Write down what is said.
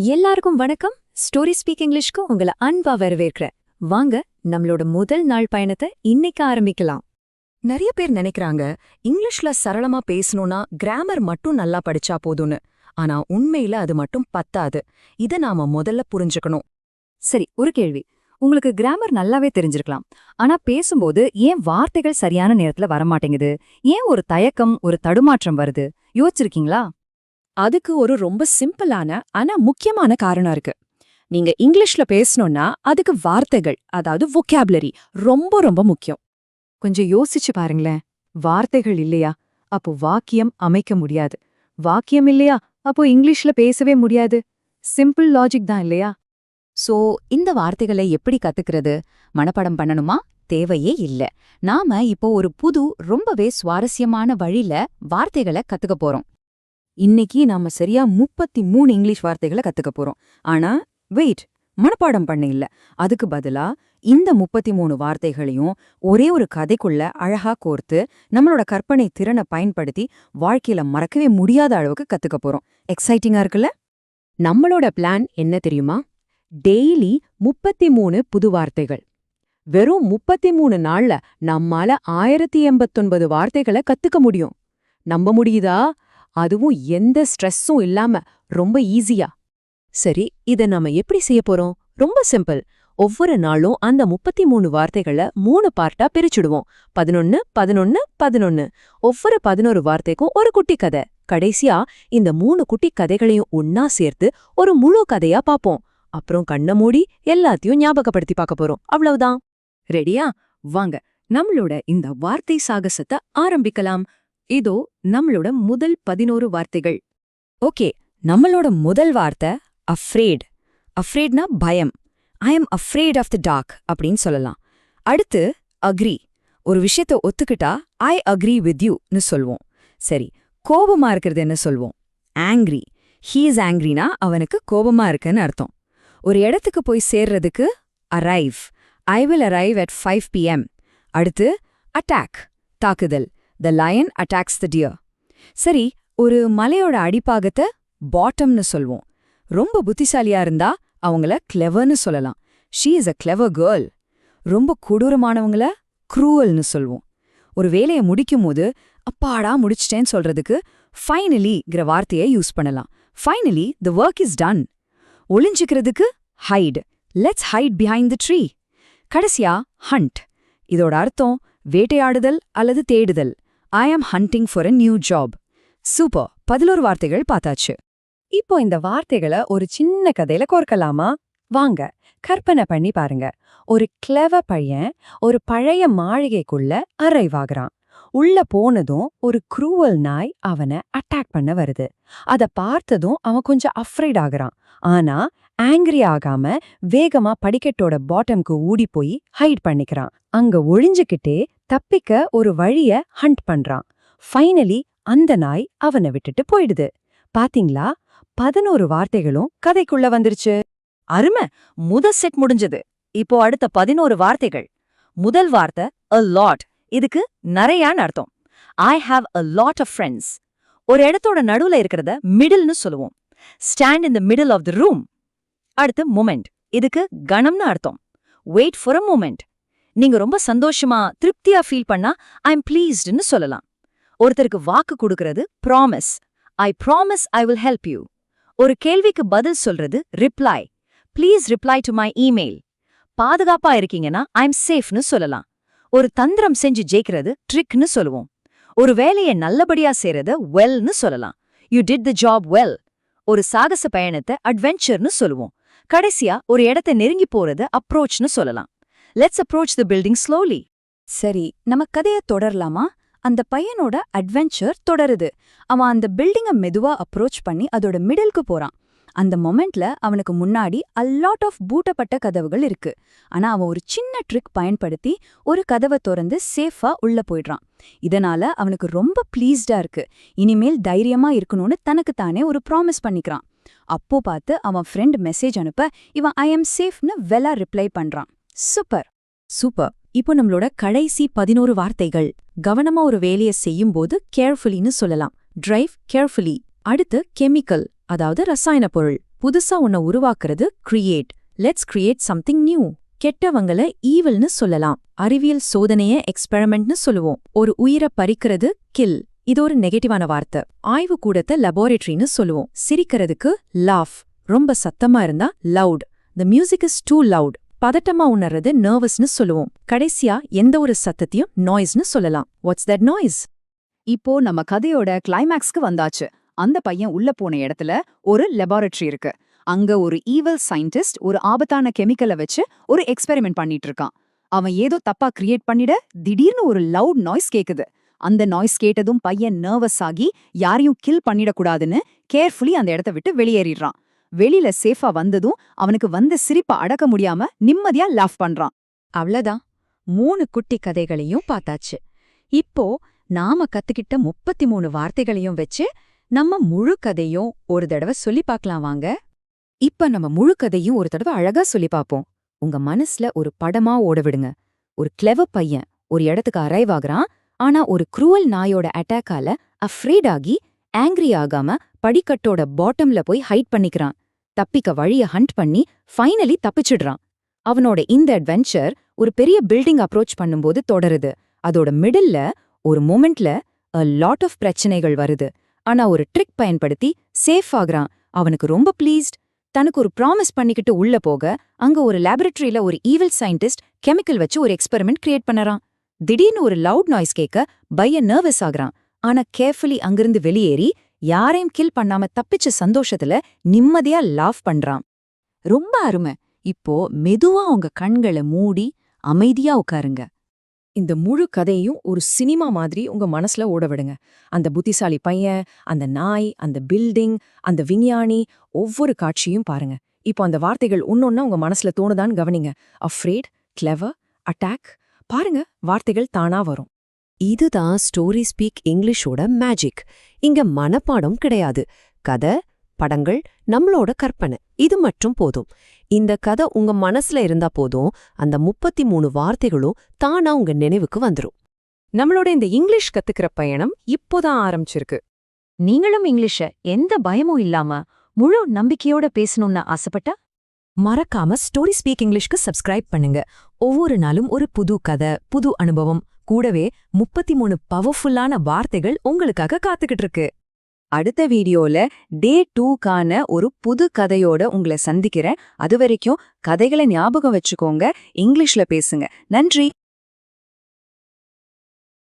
எல்லாருக்கும் வணக்கம். Story speak இங்கிலீஷ்க்கு உங்களை அன்பா வரவேற்கிறேன். வாங்க நம்மளோட முதல் நாள் பயணத்தை இன்னைக்கு ஆரம்பிக்கலாம். நிறைய பேர் நினைக்கிறாங்க இங்கிலீஷ்ல சரளமா பேசணும்னா கிராமர் மட்டும் நல்லா படிச்சா போதும்னு. ஆனா உண்மையில அது மட்டும் பத்தாது. இத நாம முதல்ல புரிஞ்சுக்கணும். சரி ஒரு கேள்வி. உங்களுக்கு கிராமர் நல்லாவே தெரிஞ்சிருக்கலாம். ஆனா பேசும்போது ஏன் வார்த்தைகள் சரியான நேரத்துல வரமாட்டேங்குது? ஏன் ஒரு தயக்கம் ஒரு தடுமாற்றம் வருது? யோசிச்சிருக்கீங்களா? அதுக்கு ஒரு ரொம்ப சிம்பிளான ஆனா முக்கியமான காரணம் இருக்கு. நீங்க இங்கிலீஷ்ல பேசணும்னா அதுக்கு வார்த்தைகள் அதாவது vocabulary ரொம்ப ரொம்ப முக்கியம். கொஞ்சம் யோசிச்சு பாருங்களேன். வார்த்தைகள் இல்லையா? அப்போ வாக்கியம் அமைக்க முடியாது. வாக்கியம் இல்லையா? அப்போ இங்கிலீஷ்ல பேசவே முடியாது. சிம்பிள் லாஜிக் தான் இல்லையா? சோ இந்த வார்த்தைகளை எப்படி கத்துக்கிறது? மனப்பாடம் பண்ணணுமா? தேவையே இல்ல. நாம இப்போ ஒரு புது ரொம்பவே சுவாரஸ்யமான வழியில வார்த்தைகளை கத்துக்க போறோம். இன்னைக்கு நாம சரியா முப்பத்தி மூணு இங்கிலீஷ் வார்த்தைகளை கத்துக்க போறோம். ஆனா வெயிட் மனப்பாடம் பண்ண இல்ல. அதுக்கு பதிலா இந்த முப்பத்தி மூணு வார்த்தைகளையும் ஒரே ஒரு கதைக்குள்ள அழகா கோர்த்து நம்மளோட கற்பனை திறனை பயன்படுத்தி வாழ்க்கையில மறக்கவே முடியாத அளவுக்கு கத்துக்க போறோம். எக்ஸைட்டிங்கா இருக்குல்ல? நம்மளோட பிளான் என்ன தெரியுமா? டெய்லி முப்பத்தி மூணு புது வார்த்தைகள். வெறும் முப்பத்தி மூணு நாள்ல நம்மால ஆயிரத்தி எண்பத்தொன்பது வார்த்தைகளை கத்துக்க முடியும். நம்ப முடியுதா? அதுவும் எந்த ஸ்ட்ரெஸ்ஸும் இல்லாம ரொம்ப ஈஸியா. சரி இத நாம எப்படி செய்ய போறோம்? ரொம்ப சிம்பிள். ஒவ்வொரு நாளும் அந்த முப்பத்தி மூணு வார்த்தைகளை மூணு பார்ட்டா பிரிச்சுடுவோம். பதினொன்னு பதினொன்னு பதினொன்னு. ஒவ்வொரு பதினோரு வார்த்தைக்கும் ஒரு குட்டி கதை. கடைசியா இந்த மூணு குட்டி கதைகளையும் ஒன்னா சேர்த்து ஒரு முழு கதையா பாப்போம் அப்புறம் கண்ண மூடி எல்லாத்தையும் ஞாபகப்படுத்தி பார்க்க போறோம். அவ்வளவுதான். ரெடியா? வாங்க நம்மளோட இந்த வார்த்தை சாகசத்தை ஆரம்பிக்கலாம். இதோ நம்மளோட முதல் பதினோரு வார்த்தைகள். ஓகே நம்மளோட முதல் வார்த்தை அஃப்ரேட் அஃப்ரேட்னா பயம். I am afraid of the dark அப்படின்னு சொல்லலாம். அடுத்து அக்ரி ஒரு விஷயத்த ஒத்துக்கிட்டா ஐ அக்ரி வித் யூன்னு சொல்வோம். சரி கோபமா இருக்கிறது என்ன சொல்வோம்? ஆங்க்ரி ஹீ இஸ் ஆங்க்ரினா அவனுக்கு கோபமா இருக்குன்னு அர்த்தம். ஒரு இடத்துக்கு போய் சேர்றதுக்கு arrive I will arrive at five PM அடுத்து அட்டாக் தாக்குதல். The lion attacks the deer சரி ஒரு மலையோட அடிப்பாகத்தை பாட்டம்னு சொல்வோம். ரொம்ப புத்திசாலியா இருந்தா அவங்கள கிளெவர்னு சொல்லலாம். She is a clever girl ரொம்ப கொடூரமானவங்கள க்ரூவல்னு சொல்வோம். ஒரு வேலையை முடிக்கும்போது அப்பாடா முடிச்சிட்டேன்னு சொல்றதுக்கு ஃபைனலிங்கிற வார்த்தையை யூஸ் பண்ணலாம். Finally the work is done ஒளிஞ்சிக்கிறதுக்கு hide let's hide behind the tree கடைசியா ஹண்ட் இதோட அர்த்தம் வேட்டையாடுதல் அல்லது தேடுதல். I am hunting for a new job super பதிலோரு வார்த்தைகள் பார்த்தாச்சு. இப்போ இந்த வார்த்தைகளை ஒரு சின்ன கதையில கோர்க்கலாமா? வாங்க கற்பனை பண்ணி பாருங்க. ஒரு கிளவ பையன் ஒரு பழைய மாளிகைக்குள்ள அரைவாகிறான் உள்ள போனதும் ஒரு க்ரூவல் நாய் அவனை அட்டாக் பண்ண வருது. அத பார்த்ததும் அவன் கொஞ்சம் அஃப்ரைட் ஆகுறான். ஆனா ஆங்கிரி ஆகாம வேகமா படிக்கட்டோட பாட்டம்க்கு ஊடி போய் ஹைட் பண்ணிக்கிறான். அங்க ஒழிஞ்சுக்கிட்டே தப்பிக்க ஒரு வழிய ஹண்ட் பண்றான். ஃபைனலி அந்த நாய் அவனை விட்டுட்டு போயிடுது. பாத்தீங்களா? பதினோரு வார்த்தைகளும் கதைக்குள்ள வந்துருச்சு. அருமை! முத செட் முடிஞ்சது. இப்போ அடுத்த பதினோரு வார்த்தைகள். முதல் வார்த்தை அ லாட் இதுக்கு நிறையான்னு அர்த்தம். I have a lot of friends ஒரு இடத்தோட நடுவுல இருக்கிறத மிடில்னு சொல்லுவோம். Stand in the middle of the room அடுத்து மூமெண்ட் இதுக்கு கணம்னு அர்த்தம். வெயிட் ஃபார் அ மூமெண்ட் நீங்க ரொம்ப சந்தோஷமா திருப்தியா ஃபீல் பண்ணா ஐ எம் ப்ளீஸ்டுன்னு சொல்லலாம். ஒருத்தருக்கு வாக்கு கொடுக்கறது promise I promise I will help you ஒரு கேள்விக்கு பதில் சொல்றது reply please reply to my email பாதுகாப்பா இருக்கீங்கன்னா ஐம் சேஃப்னு சொல்லலாம். ஒரு தந்திரம் செஞ்சு ஜெயிக்கிறது ட்ரிக்னு சொல்லுவோம். ஒரு வேலையை நல்லபடியா செய்யறத வெல்னு சொல்லலாம். You did the job well ஒரு சாகச பயணத்தை அட்வென்ச்சர்னு சொல்லுவோம். கடைசியா ஒரு இடத்தை நெருங்கி போறது அப்ரோச்னு சொல்லலாம். Let's approach the building slowly சரி நம்ம கதைய தொடரலாமா? அந்த பையனோட அட்வென்ச்சர் தொடருது. அவன் அந்த பில்டிங்கை மெதுவா அப்ரோச் பண்ணி அதோட மிடிலுக்கு போறான். அந்த மொமெண்ட்ல அவனுக்கு முன்னாடி அல்லாட் ஆஃப் பூட்டப்பட்ட கதவுகள் இருக்கு. ஆனா அவன் ஒரு சின்ன ட்ரிக் பயன்படுத்தி ஒரு கதவை திறந்து சேஃபா உள்ள போயிடுறான். இதனால அவனுக்கு ரொம்ப ப்ளீஸ்டா இருக்கு. இனிமேல் தைரியமா இருக்கணும்னு தனக்கு தானே ஒரு ப்ராமிஸ் பண்ணிக்கிறான். அப்போ பார்த்து அவன் ஃப்ரெண்ட் மெசேஜ் அனுப்ப இவன் ஐ எம் சேஃப்னு வெலா ரிப்ளை பண்றான். சூப்பர் சூப்பர் இப்போ நம்மளோட கடைசி பதினோரு வார்த்தைகள். கவனமா ஒரு வேலையை செய்யும்போது கேர்ஃபுல்லின்னு சொல்லலாம். டிரைவ் கேர்ஃபுல்லி அடுத்து கெமிக்கல் அதாவது ரசாயன பொருள். புதுசா உன்னை உருவாக்குறது create let's create something new கெட்டவங்கள ஈவல்னு சொல்லலாம். அறிவியல் சோதனைய எக்ஸ்பெரிமெண்ட்னு சொல்லுவோம். ஒரு உயிரை பறிக்கிறது கில் இது ஒரு நெகட்டிவான வார்த்தை. ஆய்வு கூடத்தை லெபார்டரின்னு சொல்லுவோம். சிரிக்கிறதுக்கு லாஃப் ரொம்ப சத்தமா இருந்தா loud the music is too loud பதட்டமா உணர்றது நர்வஸ்னு சொல்லுவோம். கடைசியா எந்த ஒரு சத்தத்தையும் நாய்ஸ்னு சொல்லலாம். வாட்ஸ் தட் நாய்ஸ் இப்போ நம்ம கதையோட கிளைமேக்ஸ்க்கு வந்தாச்சு. அந்த பையன் உள்ள போன இடத்துல ஒரு லெபார்டரி இருக்கு. அங்க ஒரு ஈவல் சயின்டிஸ்ட் ஒரு ஆபத்தான கெமிக்கலை வச்சு ஒரு எக்ஸ்பெரிமெண்ட் பண்ணிட்டு இருக்கான். அவன் ஏதோ தப்பா கிரியேட் பண்ணிட திடீர்னு ஒரு லவுட் நாய்ஸ் கேக்குது. அந்த நாய்ஸ் கேட்டதும் பையன் நர்வஸ் ஆகி யாரையும் கில் பண்ணிடக்கூடாதுன்னு கேர்ஃபுல்லி அந்த இடத்த விட்டு வெளியேறிடுறான். வெளியில சேஃபா வந்ததும் அவனுக்கு வந்த சிரிப்ப அடக்க முடியாம நிம்மதியா லாஃப் பண்றான். அவ்வளவுதான். மூணு குட்டி கதைகளையும் பார்த்தாச்சு. இப்போ நாம கத்துக்கிட்ட முப்பத்தி மூணு வார்த்தைகளையும் வச்சு நம்ம முழு கதையும் ஒரு தடவை சொல்லி பார்க்கலாம் வாங்க. இப்ப நம்ம முழு கதையும் ஒரு தடவை அழகா சொல்லி பார்ப்போம். உங்க மனசுல ஒரு படமா ஓட விடுங்க. ஒரு கிளவ பையன் ஒரு இடத்துக்கு அரைவ் ஆகுறான். ஆனா ஒரு குரூவல் நாயோட அட்டாக்கால அஃப்ரேட் ஆகி ஆங்கிரி ஆகாம படிக்கட்டோட பாட்டம்ல போய் ஹைட் பண்ணிக்கிறான். தப்பிக்க வழிய ஹண்ட் பண்ணி ஃபைனலி தப்பிச்சிடுறான். அவனோட இந்த அட்வென்ச்சர் ஒரு பெரிய பில்டிங் அப்ரோச் பண்ணும்போது தொடருது. அதோட மிடில்ல ஒரு மூமெண்ட்ல அ லாட் ஆஃப் பிரச்சனைகள் வருது. ஆனா ஒரு ட்ரிக் பயன்படுத்தி சேஃப் ஆகுறான். அவனுக்கு ரொம்ப ப்ளீஸ்ட் தனக்கு ஒரு ப்ராமிஸ் பண்ணிக்கிட்டு உள்ள போக அங்க ஒரு லேபரட்டரியில ஒரு ஈவில் சயின்டிஸ்ட் கெமிக்கல் வச்சு ஒரு எக்ஸ்பெரிமெண்ட் கிரியேட் பண்ணறான். திடீர்னு ஒரு லவுட் நாய்ஸ் கேட்க பையன் நர்வஸ் ஆகுறான். ஆனா கேர்ஃபுல்லி அங்கிருந்து வெளியேறி யாரையும் கில் பண்ணாம தப்பிச்ச சந்தோஷத்துல நிம்மதியா லாஃப் பண்றான். ரொம்ப அருமை. இப்போ மெதுவா உங்க கண்களை மூடி அமைதியா உட்காருங்க. இந்த முழு கதையும் ஒரு சினிமா மாதிரி உங்க மனசுல ஓட விடுங்க அந்த புத்திசாலி பையன் அந்த நாய் அந்த பில்டிங் அந்த விஞ்ஞானி ஒவ்வொரு காட்சியும் பாருங்க. இப்போ அந்த வார்த்தைகள் ஒன்னொன்னா உங்க மனசுல தோணுதான்னு கவனிங்க. அஃப்ரேட் கிளவர் அட்டாக் பாருங்க வார்த்தைகள் தானா வரும். இதுதான் ஸ்டோரி ஸ்பீக் இங்கிலீஷோட மேஜிக் இங்க மனப்பாடம் கிடையாது. கதை படங்கள் நம்மளோட கற்பனை. இது மட்டும் போதும். இந்த கதை உங்க மனசுல இருந்தா போதும். அந்த முப்பத்தி மூணு வார்த்தைகளும் தானா உங்க நினைவுக்கு வந்துரும். நம்மளோட இந்த இங்கிலீஷ் கத்துக்கிற பயணம் இப்போதான் ஆரம்பிச்சிருக்கு. நீங்களும் இங்கிலீஷ எந்த பயமும் இல்லாம முழு நம்பிக்கையோட பேசணும்னு ஆசைப்பட்டா மறக்காம ஸ்டோரி ஸ்பீக் இங்கிலீஷ்க்கு சப்ஸ்கிரைப் பண்ணுங்க. ஒவ்வொரு நாளும் ஒரு புது கதை புது அனுபவம் கூடவே முப்பத்தி மூணு பவர்ஃபுல்லான வார்த்தைகள் உங்களுக்காக காத்துக்கிட்டு இருக்கு. அடுத்த வீடியோல டே டூக்கான ஒரு புது கதையோட உங்களை சந்திக்கிறேன். அது வரைக்கும் கதைகளை ஞாபகம் வச்சுக்கோங்க இங்கிலீஷ்ல பேசுங்க. நன்றி!